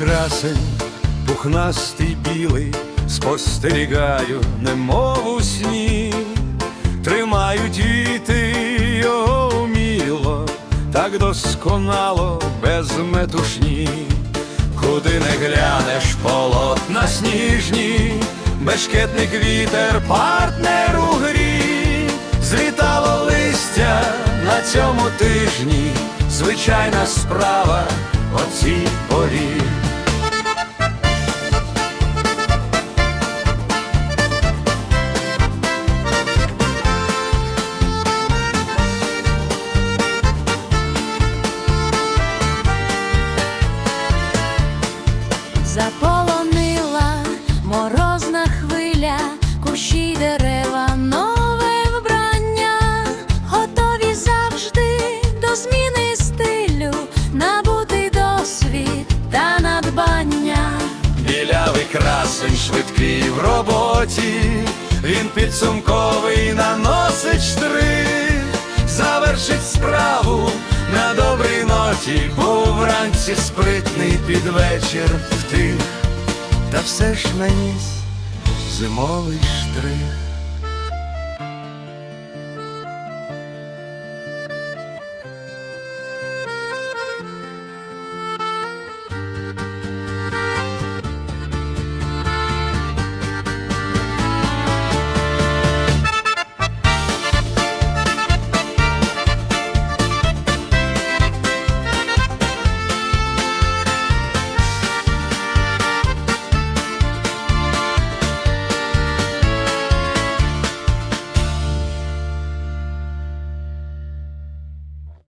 Красень, пухнастий білий, спостерігаю, немов у сні, тримають віти його вміло, так досконало, без метушні, куди не глянеш полотна сніжні, бешкетник вітер, партнер у грі, злітало листя на цьому тижні, звичайна справа о Заполонила морозна хвиля, кущі дерева, нове вбрання, готові завжди до зміни стилю, набутий досвід та надбання. Білявий красень швидкий в роботі, він підсумковий наносить штрих, завершить справу на добрій ноті, був вранці спритний під вечір втих, та все ж наніс зимовий штрих.